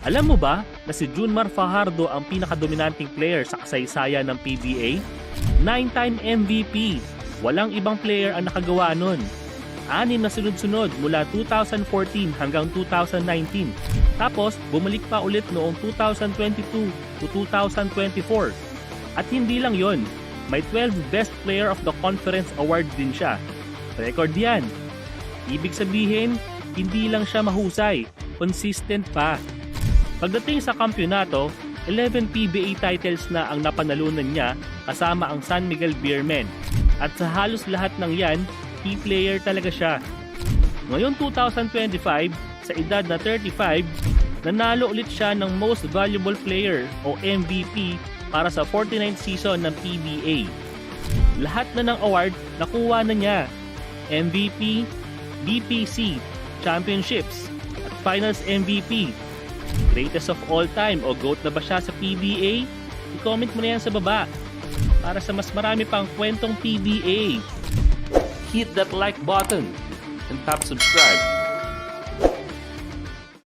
Alam mo ba na si Junmar Fajardo ang pinakadominanting player sa kasaysayan ng PBA? Nine-time MVP. Walang ibang player ang nakagawa nun. Anim na sunod-sunod mula 2014 hanggang 2019. Tapos, bumalik pa ulit noong 2022 to 2024. At hindi lang yon, may 12 Best Player of the Conference Award din siya. Record yan. Ibig sabihin, hindi lang siya mahusay, consistent pa. Pagdating sa kampyonato, 11 PBA titles na ang napanalunan niya kasama ang San Miguel Beermen. At sa halos lahat ng yan, key player talaga siya. Ngayon 2025, sa edad na 35, nanalo ulit siya ng Most Valuable Player o MVP para sa 49th season ng PBA. Lahat na ng award nakuha na niya. MVP, BPC, Championships, at Finals MVP. Greatest of all time o GOAT na ba siya sa PBA? I-comment mo na yan sa baba para sa mas marami pang kwentong PBA. Hit that like button and tap subscribe